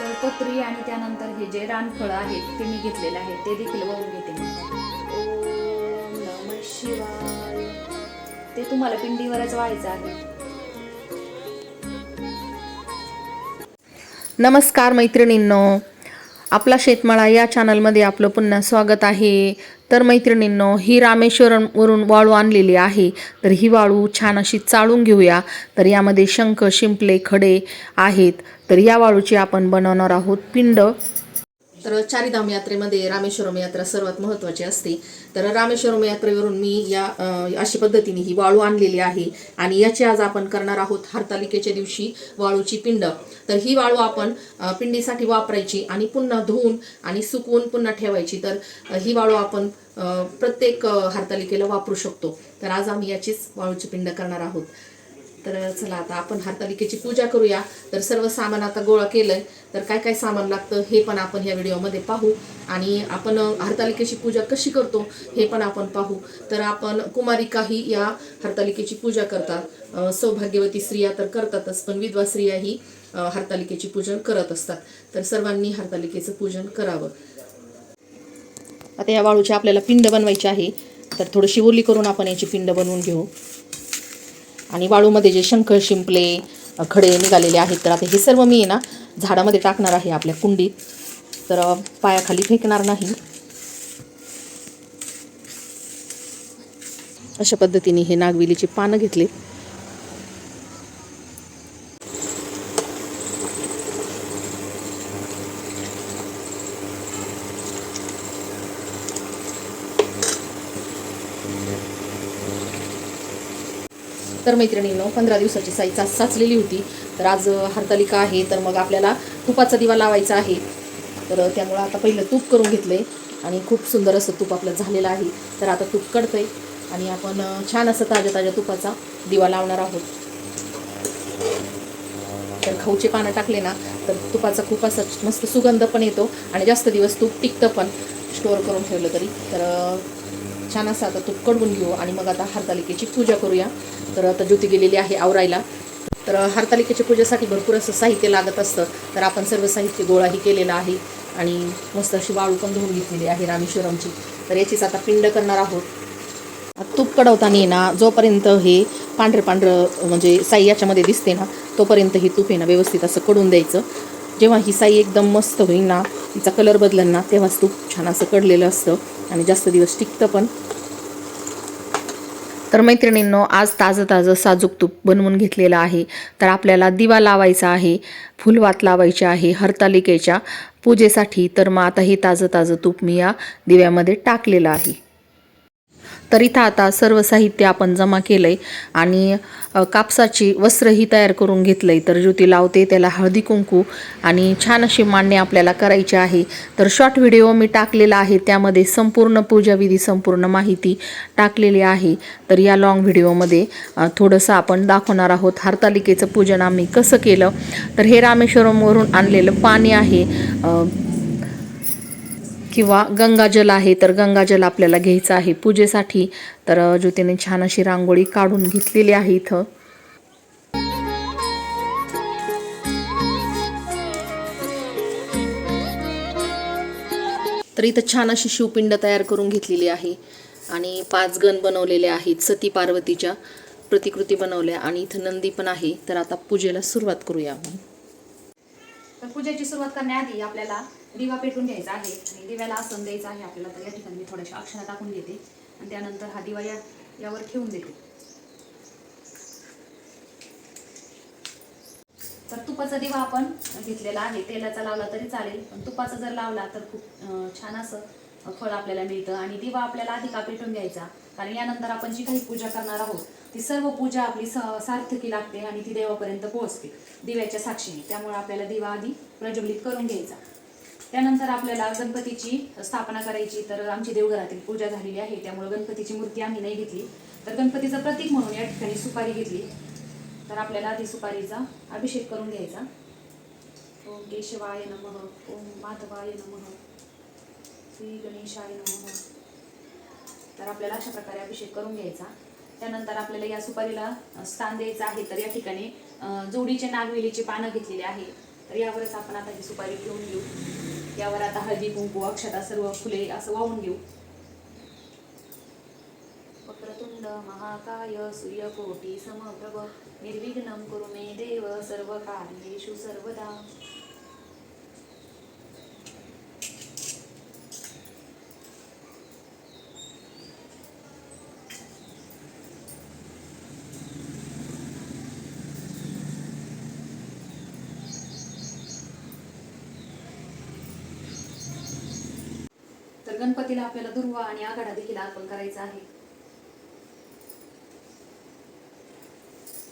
कळपत्री आणि त्यानंतर हे जे रानफळं आहेत ते मी घेतलेले आहेत ते देखील वाहून घेते. मी ओम नमः शिवाय. ते तुम्हाला पिंडीवरच व्हायचं आहे. नमस्कार मैत्रिणींनो. आपला शेतमाळा या चॅनलमध्ये आपलं पुन्हा स्वागत आहे. तर मैत्रिणींनो ही रामेश्वरमवरून वाळू आणलेली आहे. तर ही वाळू छान अशी चाळून घेऊया. तर यामध्ये शंख शिंपले खडे आहेत. तर या वाळूची आपण बनवणार आहोत पिंड. तर चारिधाम यात्रेमध्ये रामेश्वरम यात्रा सर्वात महत्त्वाची असते. तर रामेश्वरम यात्रेवरून मी या अशी पद्धतीने ही वाळू आणलेली आहे. आणि याची आज आपण करणार आहोत हरतालिकेच्या दिवशी वाळूची पिंड. तर ही वाळू आपण पिंडीसाठी वापरायची आणि पुन्हा धुवून आणि सुकवून पुन्हा ठेवायची. तर ही वाळू आपण प्रत्येक हरतालिकेला वापरू शकतो. तर आज आम्ही याचीच वाळूची पिंड करणार आहोत. तर चला आता आपण हरतालिकेची पूजा करूया. तर सर्व सामान आता गोळा केलंय. तर काय काय सामान लागतं हे पण आपण ह्या व्हिडिओमध्ये पाहू. आणि आपण हरतालिकेची पूजा कशी करतो हे पण आपण पाहू. तर आपण कुमारिकाही या हरतालिकेची पूजा करतात. सौभाग्यवती स्त्रिया तर करतातच पण विधवा स्त्रियाही हरतालिकेची पूजन करत असतात. तर सर्वांनी हरतालिकेचं पूजन करावं. आता या वाळूची आपल्याला पिंड बनवायची आहे. तर थोडीशी ओली करून आपण याची पिंड बनवून घेऊ. आणि वाळूमध्ये जे शंख शिंपले खडे निघालेले आहेत तर आता हे सर्व मी ना झाडामध्ये टाकणार आहे आपल्या कुंडीत. तर पायाखाली फेकणार नाही. अशा पद्धतीने हे नागवेलीचे पानं घेतले. तर मैत्रिणींनो पंधरा दिवसाची साई चा साचलेली होती. तर आज हरतालिका आहे. तर मग आपल्याला तुपाचा दिवा लावायचा आहे. तर त्यामुळं आता पहिलं तूप करून घेतलं आहे आणि खूप सुंदर असं तूप आपलं झालेलं आहे. तर आता तूप कडतंय आणि आपण छान असं ताज्या ताज्या तुपाचा दिवा लावणार आहोत. तर खाऊचे पानं टाकले ना तर तुपाचा खूप असा मस्त सुगंध पण येतो. आणि जास्त दिवस तूप टिकतं पण. स्टोअर करून ठेवलं तरी. तर छान असं आता तूप कडवून घेऊ आणि मग आता हरतालिकेची पूजा करूया. तर आता ज्योती गेलेली आहे आवरायला. तर हरतालिकेच्या पूजेसाठी भरपूर असं साहित्य लागत असतं. तर आपण सर्व साहित्य गोळाही केलेलं आहे आणि मस्त अशी वाळू पण धुवून घेतलेली आहे रामेश्वरमची. तर याचीच आता पिंड करणार आहोत. तूप कडवताना ना जोपर्यंत हे पांढरं पांढरं म्हणजे साई याच्यामध्ये दिसते ना तोपर्यंत हे तूप आहे ना व्यवस्थित असं कडून द्यायचं. जेव्हा ही साई एकदम मस्त होईल ना तिचा कलर बदलेल ना तेव्हाच तूप छान असं कडलेलं असतं. आणि जास्त दिवस टिकतं पण. तर मैत्रिणींनो आज ताजं ताजं साजूक तूप बनवून घेतलेलं आहे. तर आपल्याला दिवा लावायचा आहे फुलवात लावायची आहे हरतालिकेच्या पूजेसाठी. तर मग आता हे ताजं ताजं तूप मी या दिव्यामध्ये टाकलेलं आहे. तर इथं आता सर्व साहित्य आपण जमा केलं आहे आणि कापसाची वस्त्रही तयार करून घेतलं आहे तर ज्योती लावते त्याला हळदी कुंकू आणि छान अशी मांडणी आपल्याला करायची आहे. तर शॉर्ट व्हिडिओ मी टाकलेला आहे. त्यामध्ये संपूर्ण पूजाविधी संपूर्ण माहिती टाकलेली आहे. तर या लॉंग व्हिडिओमध्ये थोडंसं आपण दाखवणार आहोत हरतालिकेचं पूजन आम्ही कसं केलं. तर हे रामेश्वरमवरून आणलेलं पाणी आहे. किंवा गंगाजल आहे तर गंगाजल आपल्याला घ्यायचं आहे पूजेसाठी. तर ज्योतीने छान अशी रांगोळी काढून घेतलेली आहे इथं. तर इथं छान अशी शिवपिंड तयार करून घेतलेली आहे आणि पाच गण बनवलेले आहेत सती पार्वतीच्या प्रतिकृती बनवल्या आणि इथं नंदी पण आहे. तर आता पूजेला सुरुवात करूया आपण. पूजेची सुरुवात करण्याआधी आपल्याला दिवा पेटून घ्यायचा आहे आणि दिव्याला आसन द्यायचं आहे आपल्याला तर या ठिकाणी मी थोड्याशा अक्षरा टाकून घेते. आणि त्यानंतर हा दिवा या यावर ठेवून देते. तर तुपाचा दिवा आपण घेतलेला आहे. तेलाचा लावला तरी चालेल पण तुपाचा जर लावला तर खूप छान असं फळ आपल्याला मिळतं. आणि दिवा आपल्याला आधी का पेटून घ्यायचा? कारण यानंतर आपण जी काही पूजा करणार आहोत ती सर्व पूजा आपली स- सार्थकी लागते आणि ती देवापर्यंत पोहोचते दिव्याच्या साक्षीने. त्यामुळे आपल्याला दिवा आधी प्रज्वलित करून घ्यायचा. त्यानंतर आपल्याला गणपतीची स्थापना करायची तर आमची देवघरातील पूजा झालेली आहे. त्यामुळे गणपतीची मूर्ती आम्ही नाही घेतली. तर गणपतीचं प्रतीक म्हणून या ठिकाणी सुपारी घेतली. तर आपल्याला आधी सुपारीचा अभिषेक करून घ्यायचा. ओम केशवाय नमः ओम माधवाय नम श्री गणेशाय नम. तर आपल्याला अशा प्रकारे अभिषेक करून घ्यायचा. त्यानंतर आपल्याला या सुपारीला स्थान द्यायचं आहे. तर या ठिकाणी जोडीचे नागवेलीची पानं घेतलेली आहे. तर यावरच आपण आता ही सुपारी ठेवून घेऊ. यावर आता हळदी कुंकू अक्षता सर्व फुले असं वाहून घेऊ. वक्रतुंड महाकाय सूर्यकोटी समप्रभ निर्विघ्नं कुरु मे देव सर्व कार्येषु सर्वदा. गणपतीला आपल्याला दुर्वा आणि आघाडा देखील अर्पण करायचा आहे.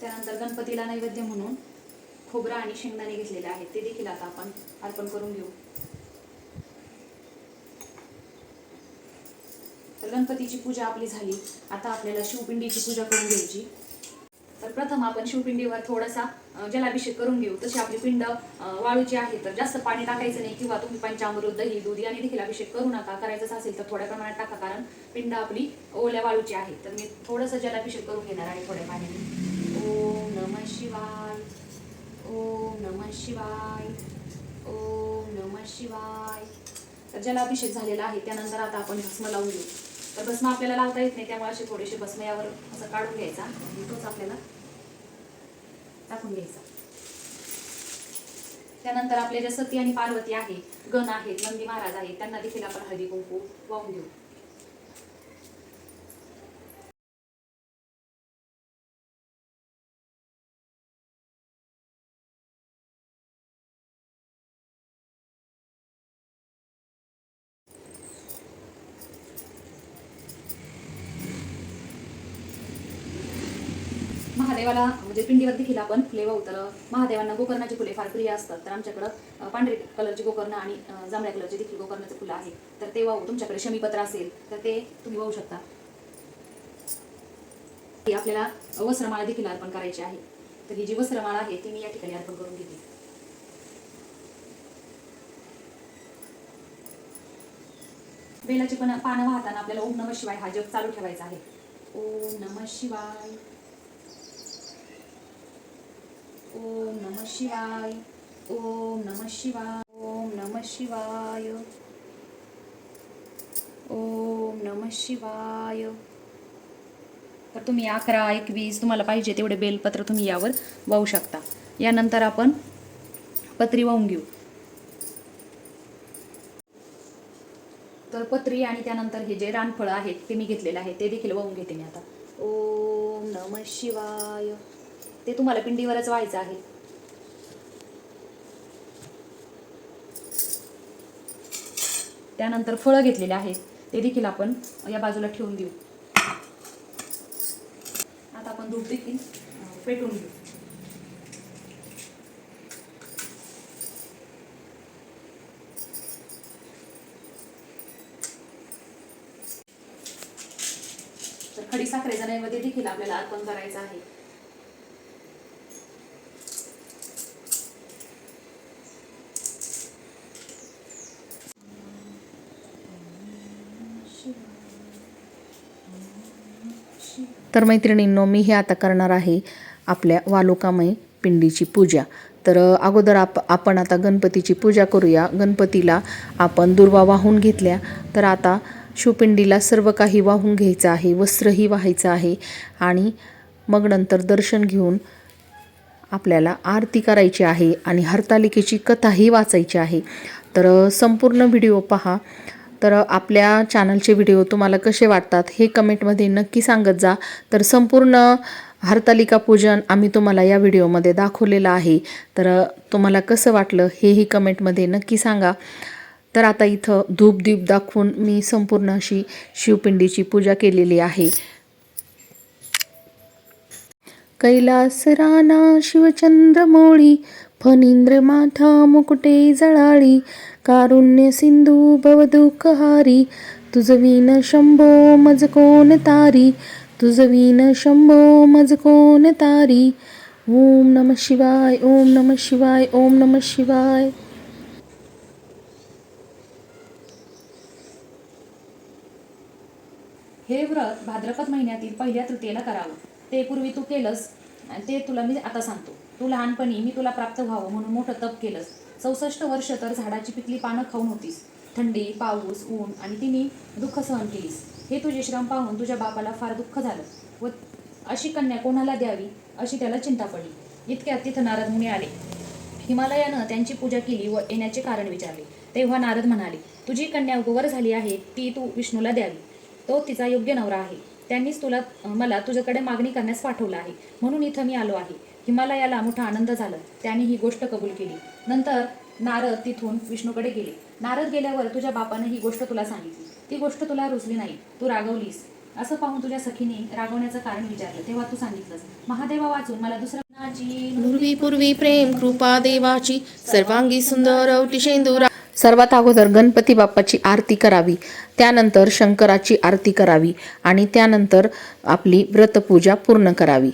त्यानंतर गणपतीला नैवेद्य म्हणून खोबरा आणि शेंगदाणे घेतलेले आहेत. ते देखील आता आपण अर्पण करून घेऊ. तर गणपतीची पूजा आपली झाली. आता आपल्याला शिवपिंडीची पूजा करून घ्यायची. तर प्रथम आपण शिवपिंडीवर थोडासा जलाभिषेक करून घेऊ. तशी आपली पिंड वाळूची आहे तर जास्त पाणी टाकायचं नाही किंवा तुम्ही पंचामृत दही दूध याने देखील अभिषेक करू नका. करायचंच असेल तर थोड्या प्रमाणात टाका कारण पिंड आपली ओल्या वाळूची आहे. तर मी थोडंसं जलाभिषेक करून घेणार आहे थोड्या पाण्याने. ओम नमः शिवाय ओम नमः शिवाय ओम नमः शिवाय. तर जलाभिषेक झालेला आहे. त्यानंतर आता आपण भस्म लावून घेऊ. तर भस्म आपल्याला लावता येत नाही त्यामुळे असे थोडेसे भस्म यावर असं काढून घ्यायचा. आणि तोच आपल्याला टाकून घ्यायचा. त्यानंतर आपले जे सती आणि पार्वती आहे गण आहेत नंदी महाराज आहेत त्यांना देखील आपण हळदी कुंकू वाहून घेऊ महादेवाला म्हणजे पिंडीवर देखील आपण फुले वाहू तर महादेवांना गोकर्णाची फुले फार प्रिय असतात. तर आमच्याकडं पांढरे कलरची गोकर्ण आणि जांभळ्या कलरची देखील गोकर्णाचे फुलं आहे तर ते वाहू हो, तुमच्याकडे शमीपत्र असेल तर ते तुम्ही वाहू शकता. ही आपल्याला वस्त्रमाळा देखील अर्पण करायची आहे. तर ही जी वस्त्रमाळा आहे ती मी या ठिकाणी अर्पण करून घेते. बेलाची पण पानं वाहताना आपल्याला ओम नमः शिवाय हा जप चालू ठेवायचा आहे. ओम नमः शिवाय. ओम नमः शिवाय ओम नमः शिवाय ओम नमः शिवाय ओम नमः शिवाय. तर तुम्ही अकरा एकवीस तुम्हाला पाहिजे तेवढे बेलपत्र तुम्ही यावर वाहू शकता. यानंतर आपण पत्री वाहून घेऊ. तर पत्री आणि त्यानंतर हे जे रानफळं आहेत ते मी घेतलेलं आहे ते देखील वाहून घेते मी आता. ओम नमः शिवाय. ते तुम्हाला पिंडीवरच व्हायचं आहे. त्यानंतर फळं घेतलेले आहेत. ते देखील आपण या बाजूला ठेवून देऊ. आता आपण दूध देखील पेटवून घेऊ. तर खडी साखरेच्या नैवेद्य देखील आपल्याला अर्पण करायचं आहे. तर मैत्रिणींनो मी हे आता करणार आहे आपल्या वालुकामय पिंडीची पूजा. तर अगोदर आप आपण आता गणपतीची पूजा करूया. गणपतीला आपण दुर्वा वाहून घेतल्या. तर आता शिवपिंडीला सर्व काही वाहून घ्यायचं आहे वस्त्रही व्हायचं आहे आणि मग नंतर दर्शन घेऊन आपल्याला आरती करायची आहे आणि हरतालिकेची कथाही वाचायची आहे. तर संपूर्ण व्हिडिओ पहा. तर आपल्या चॅनलचे व्हिडिओ तुम्हाला कसे वाटतात हे कमेंटमध्ये नक्की सांगत जा. तर संपूर्ण हरतालिका पूजन आम्ही तुम्हाला या व्हिडिओमध्ये दाखवलेलं आहे. तर तुम्हाला कसं वाटलं हेही कमेंटमध्ये नक्की सांगा. तर आता इथं धूप दीप दाखवून मी संपूर्ण अशी शिवपिंडीची पूजा केलेली आहे. कैलास राणा शिवचंद्रमौळी फणींद्र माथा मुकुटे जळाळी कारुण्य सिंधू भवदुःखहारी तुझवीन शंभो मज कोण तारी तुझवीन शंभो मज कोण तारी. ओम नम शिवाय ओम नम शिवाय ओम नम शिवाय. हे व्रत भाद्रपद महिन्यातील पहिल्या तृतीयेला करावं. ते पूर्वी तू केलंस ते तुला मी आता सांगतो. तू लहानपणी मी तुला प्राप्त व्हावं म्हणून मोठं तप केलंस. चौसष्ट वर्ष तर झाडाची पिकली पानं खाऊन होतीस. थंडी पाऊस ऊन आणि तिने दुःख सहन केलीस. हे तुझे श्रम पाहून तुझ्या बापाला फार दुःख झालं व अशी कन्या कोणाला द्यावी अशी त्याला चिंता पडली. इतक्यात तिथं नारद मुनी आले. हिमालयानं त्यांची पूजा केली व येण्याचे कारण विचारले. तेव्हा नारद म्हणाले तुझी कन्या उगवर झाली आहे ती तू विष्णूला द्यावी. तो तिचा योग्य नवरा आहे. त्यांनीच तुला मला तुझ्याकडे मागणी करण्यास पाठवलं आहे. म्हणून इथं मी आलो आहे. हिमालयाला मोठा आनंद झाला. त्याने ही गोष्ट कबूल केली. नंतर नारद तिथून विष्णूकडे गेले. नारद गेल्यावर तुझ्या बापानं ही गोष्ट तुला सांगितली. ती गोष्ट तुला रुचली नाही. तू रागवलीस. असं पाहून तुझ्या सखीने रागवण्याचं कारण विचारलं. तेव्हा तू सांगितलंस महादेवा वाचून मला दुसरं पूर्वी पूर्वी प्रेम कृपा देवाची. सर्वांगी सुंदर शेंदुरा. सर्वात अगोदर गणपती बाप्पाची आरती करावी. त्यानंतर शंकराची आरती करावी. आणि त्यानंतर आपली व्रतपूजा पूर्ण करावी.